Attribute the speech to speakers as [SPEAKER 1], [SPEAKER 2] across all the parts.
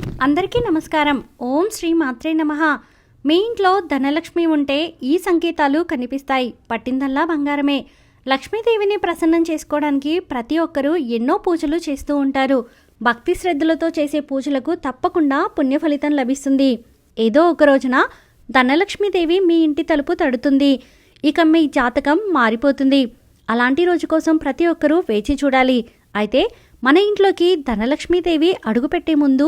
[SPEAKER 1] అందరికీ నమస్కారం. ఓం శ్రీ మాత్రే నమ. మీ ఇంట్లో ధనలక్ష్మి ఉంటే ఈ సంకేతాలు కనిపిస్తాయి. పట్టిందల్లా బంగారమే. లక్ష్మీదేవిని ప్రసన్నం చేసుకోవడానికి ప్రతి ఒక్కరూ ఎన్నో పూజలు చేస్తూ ఉంటారు. భక్తి శ్రద్ధలతో చేసే పూజలకు తప్పకుండా పుణ్య ఫలితం లభిస్తుంది. ఏదో ఒక రోజున ధనలక్ష్మీదేవి మీ ఇంటి తలుపు తడుతుంది. ఇక మీ జాతకం మారిపోతుంది. అలాంటి రోజు కోసం ప్రతి ఒక్కరూ వేచి చూడాలి. అయితే మన ఇంట్లోకి ధనలక్ష్మీదేవి అడుగుపెట్టే ముందు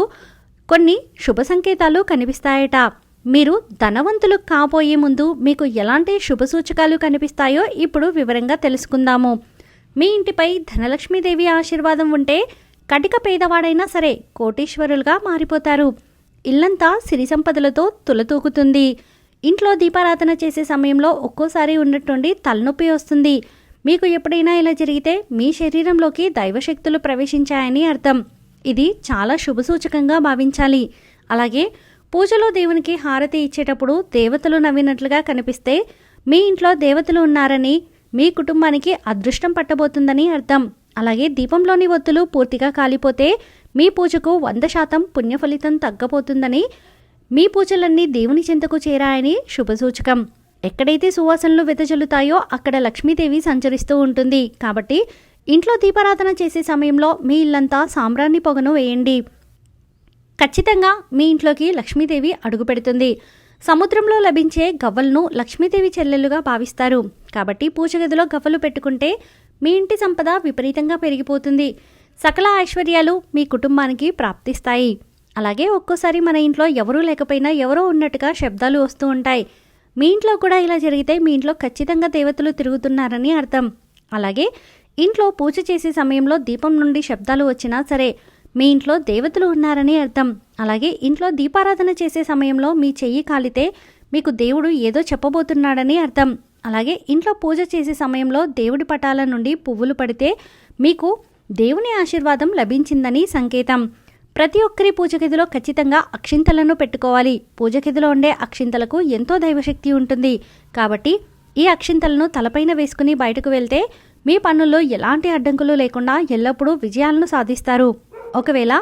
[SPEAKER 1] కొన్ని శుభ సంకేతాలు కనిపిస్తాయట. మీరు ధనవంతులు కాబోయే ముందు మీకు ఎలాంటి శుభ సూచకాలు కనిపిస్తాయో ఇప్పుడు వివరంగా తెలుసుకుందాము. మీ ఇంటిపై ధనలక్ష్మీదేవి ఆశీర్వాదం ఉంటే కటిక పేదవాడైనా సరే కోటీశ్వరులుగా మారిపోతారు. ఇల్లంతా సిరి సంపదలతో తులతూకుతుంది ఇంట్లో దీపారాధన చేసే సమయంలో ఒక్కోసారి ఉన్నట్టుండి తలనొప్పి వస్తుంది. మీకు ఎప్పుడైనా ఇలా జరిగితే మీ శరీరంలోకి దైవశక్తులు ప్రవేశించాయని అర్థం. ఇది చాలా శుభసూచకంగా భావించాలి. అలాగే పూజలో దేవునికి హారతి ఇచ్చేటప్పుడు దేవతలు నవ్వినట్లుగా కనిపిస్తే మీ ఇంట్లో దేవతలు ఉన్నారని మీ కుటుంబానికి అదృష్టం పట్టబోతుందని అర్థం. అలాగే దీపంలోని ఒత్తులు పూర్తిగా కాలిపోతే మీ పూజకు వంద శాతం పుణ్యఫలితం తగ్గబోతుందని మీ పూజలన్నీ దేవుని చెంతకు చేరాయని శుభసూచకం. ఎక్కడైతే సువాసనలు వెదజల్లుతాయో అక్కడ లక్ష్మీదేవి సంచరిస్తూ ఉంటుంది. కాబట్టి ఇంట్లో దీపారాధన చేసే సమయంలో మీ ఇల్లంతా సాంబ్రాణి పొగను వేయండి. ఖచ్చితంగా మీ ఇంట్లోకి లక్ష్మీదేవి అడుగుపెడుతుంది సముద్రంలో లభించే గవ్వలను లక్ష్మీదేవి చెల్లెలుగా భావిస్తారు. కాబట్టి పూజ గదిలో గవ్వలు పెట్టుకుంటే మీ ఇంటి సంపద విపరీతంగా పెరిగిపోతుంది. సకల ఐశ్వర్యాలు మీ కుటుంబానికి ప్రాప్తిస్తాయి. అలాగే ఒక్కోసారి మన ఇంట్లో ఎవరూ లేకపోయినా ఎవరో ఉన్నట్టుగా శబ్దాలు వస్తూ ఉంటాయి. మీ ఇంట్లో కూడా ఇలా జరిగితే మీ ఇంట్లో ఖచ్చితంగా దేవతలు తిరుగుతున్నారని అర్థం. అలాగే ఇంట్లో పూజ చేసే సమయంలో దీపం నుండి శబ్దాలు వచ్చినా సరే మీ ఇంట్లో దేవతలు ఉన్నారని అర్థం. అలాగే ఇంట్లో దీపారాధన చేసే సమయంలో మీ చెయ్యి కాలితే మీకు దేవుడు ఏదో చెప్పబోతున్నాడని అర్థం. అలాగే ఇంట్లో పూజ చేసే సమయంలో దేవుడి పటాల నుండి పువ్వులు పడితే మీకు దేవుని ఆశీర్వాదం లభించిందని సంకేతం. ప్రతి ఒక్కరి పూజ గదిలో ఖచ్చితంగా అక్షింతలను పెట్టుకోవాలి. పూజ గదిలో ఉండే అక్షింతలకు ఎంతో దైవశక్తి ఉంటుంది. కాబట్టి ఈ అక్షింతలను తలపైన వేసుకుని బయటకు వెళ్తే మీ పనుల్లో ఎలాంటి అడ్డంకులు లేకుండా ఎల్లప్పుడూ విజయాలను సాధిస్తారు. ఒకవేళ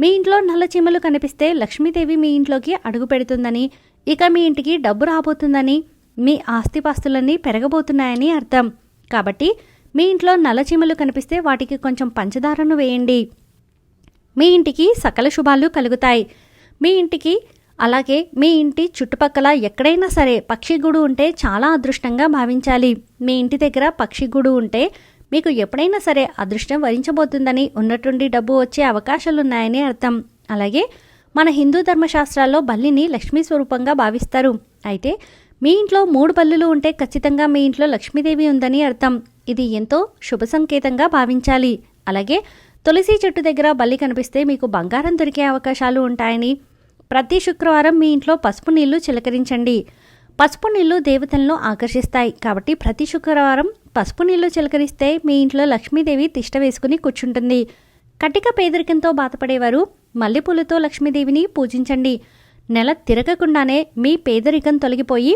[SPEAKER 1] మీ ఇంట్లో నల్ల చీమలు కనిపిస్తే లక్ష్మీదేవి మీ ఇంట్లోకి అడుగు పెడుతుందని ఇక మీ ఇంటికి డబ్బు రాబోతుందని మీ ఆస్తిపాస్తులన్నీ పెరగబోతున్నాయని అర్థం. కాబట్టి మీ ఇంట్లో నల్ల చీమలు కనిపిస్తే వాటికి కొంచెం పంచదారను వేయండి. మీ ఇంటికి సకల శుభాలు కలుగుతాయి. మీ ఇంటికి అలాగే మీ ఇంటి చుట్టుపక్కల ఎక్కడైనా సరే పక్షిగూడు ఉంటే చాలా అదృష్టంగా భావించాలి. మీ ఇంటి దగ్గర పక్షిగూడు ఉంటే మీకు ఎప్పుడైనా సరే అదృష్టం వరించబోతుందని ఉన్నట్టుండి డబ్బు వచ్చే అవకాశాలున్నాయని అర్థం. అలాగే మన హిందూ ధర్మశాస్త్రాల్లో బల్లిని లక్ష్మీ స్వరూపంగా భావిస్తారు. అయితే మీ ఇంట్లో మూడు బల్లులు ఉంటే ఖచ్చితంగా మీ ఇంట్లో లక్ష్మీదేవి ఉందని అర్థం. ఇది ఎంతో శుభ సంకేతంగా భావించాలి. అలాగే తులసి చెట్టు దగ్గర బల్లి కనిపిస్తే మీకు బంగారం దొరికే అవకాశాలు ఉంటాయని ప్రతి శుక్రవారం మీ ఇంట్లో పసుపు నీళ్ళు చిలకరించండి. పసుపు నీళ్ళు దేవతలను ఆకర్షిస్తాయి. కాబట్టి ప్రతి శుక్రవారం పసుపు నీళ్ళు చిలకరిస్తే మీ ఇంట్లో లక్ష్మీదేవి తిష్ట వేసుకుని కూర్చుంటుంది. కటిక పేదరికంతో బాధపడేవారు మల్లెపూలతో లక్ష్మీదేవిని పూజించండి. నెల తిరగకుండానే మీ పేదరికం తొలగిపోయి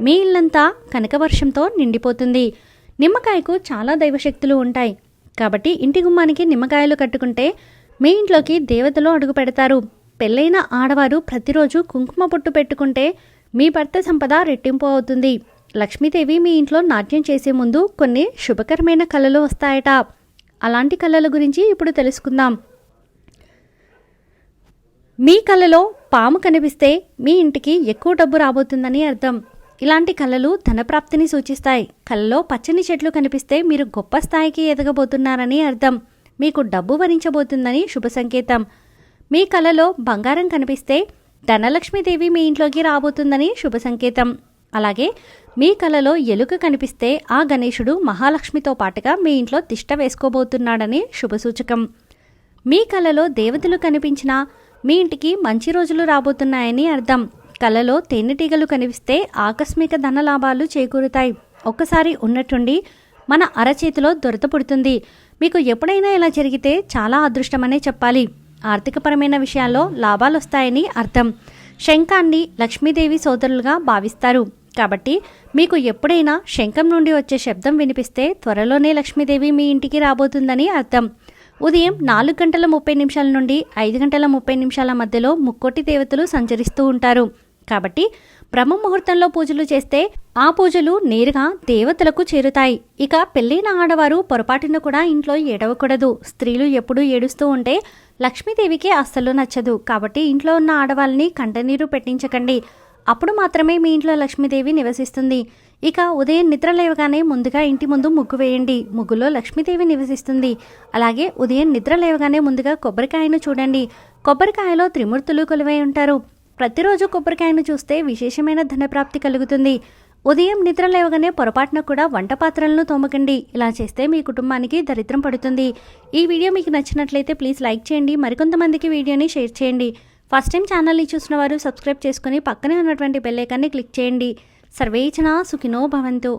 [SPEAKER 1] మీ ఇల్లంతా కనకవర్షంతో నిండిపోతుంది. నిమ్మకాయకు చాలా దైవశక్తులు ఉంటాయి. కాబట్టి ఇంటి గుమ్మానికి నిమ్మకాయలు కట్టుకుంటే మీ ఇంట్లోకి దేవతలు అడుగు పెడతారు. పెళ్ళైన ఆడవారు ప్రతిరోజు కుంకుమ పొట్టు పెట్టుకుంటే మీ భర్త సంపద రెట్టింపు అవుతుంది. లక్ష్మీదేవి మీ ఇంట్లో నాట్యం చేసే ముందు కొన్ని శుభకరమైన కళలు వస్తాయట. అలాంటి కళల గురించి ఇప్పుడు తెలుసుకుందాం. మీ కళలో పాము కనిపిస్తే మీ ఇంటికి ఎక్కువ డబ్బు రాబోతుందని అర్థం. ఇలాంటి కళలు ధనప్రాప్తిని సూచిస్తాయి. కళలో పచ్చని చెట్లు కనిపిస్తే మీరు గొప్ప స్థాయికి ఎదగబోతున్నారని అర్థం. మీకు డబ్బు వరించబోతుందని శుభ సంకేతం. మీ కలలో బంగారం కనిపిస్తే ధనలక్ష్మీదేవి మీ ఇంట్లోకి రాబోతుందని శుభ సంకేతం. అలాగే మీ కలలో ఎలుక కనిపిస్తే ఆ గణేశుడు మహాలక్ష్మితో పాటుగా మీ ఇంట్లో తిష్ట వేసుకోబోతున్నాడని శుభసూచకం మీ కలలో దేవతలు కనిపించినా మీ ఇంటికి మంచి రోజులు రాబోతున్నాయని అర్థం. కలలో తేనెటీగలు కనిపిస్తే ఆకస్మిక ధన లాభాలు చేకూరుతాయి. ఒక్కసారి ఉన్నట్టుండి మన అరచేతిలో దొరత పుడుతుంది. మీకు ఎప్పుడైనా ఇలా జరిగితే చాలా అదృష్టమనే చెప్పాలి. ఆర్థికపరమైన విషయాల్లో లాభాలు వస్తాయని అర్థం. శంఖాన్ని లక్ష్మీదేవి సోదరులుగా భావిస్తారు. కాబట్టి మీకు ఎప్పుడైనా శంఖం నుండి వచ్చే శబ్దం వినిపిస్తే త్వరలోనే లక్ష్మీదేవి మీ ఇంటికి రాబోతుందని అర్థం. ఉదయం నాలుగు గంటల ముప్పై నిమిషాల నుండి ఐదు గంటల ముప్పై నిమిషాల మధ్యలో ముక్కోటి దేవతలు సంచరిస్తూ ఉంటారు. కాబట్టి బ్రహ్మ ముహూర్తంలో పూజలు చేస్తే ఆ పూజలు నేరుగా దేవతలకు చేరుతాయి. ఇక పెళ్ళైన ఆడవారు పొరపాటున కూడా ఇంట్లో ఏడవకూడదు. స్త్రీలు ఎప్పుడూ ఏడుస్తూ ఉంటే లక్ష్మీదేవికి అస్సలు నచ్చదు. కాబట్టి ఇంట్లో ఉన్న ఆడవాళ్ళని కంటనీరు పెట్టించకండి. అప్పుడు మాత్రమే మీ ఇంట్లో లక్ష్మీదేవి నివసిస్తుంది. ఇక ఉదయం నిద్ర లేవగానే ముందుగా ఇంటి ముందు ముగ్గు వేయండి. ముగ్గులో లక్ష్మీదేవి నివసిస్తుంది. అలాగే ఉదయం నిద్ర లేవగానే ముందుగా కొబ్బరికాయను చూడండి. కొబ్బరికాయలో త్రిమూర్తులు కొలువై ఉంటారు. ప్రతిరోజు కొబ్బరికాయను చూస్తే విశేషమైన ధనప్రాప్తి కలుగుతుంది. ఉదయం నిద్ర లేవగానే పొరపాటున కూడా వంట పాత్రలను తోమకండి. ఇలా చేస్తే మీ కుటుంబానికి దరిద్రం పడుతుంది. ఈ వీడియో మీకు నచ్చినట్లయితే ప్లీజ్ లైక్ చేయండి. మరికొంతమందికి వీడియోని షేర్ చేయండి. ఫస్ట్ టైం ఛానల్ని చూసిన వారు సబ్స్క్రైబ్ చేసుకుని పక్కనే ఉన్నటువంటి బెల్లైకాన్ని క్లిక్ చేయండి. సర్వేచన సుఖినో భవంతు.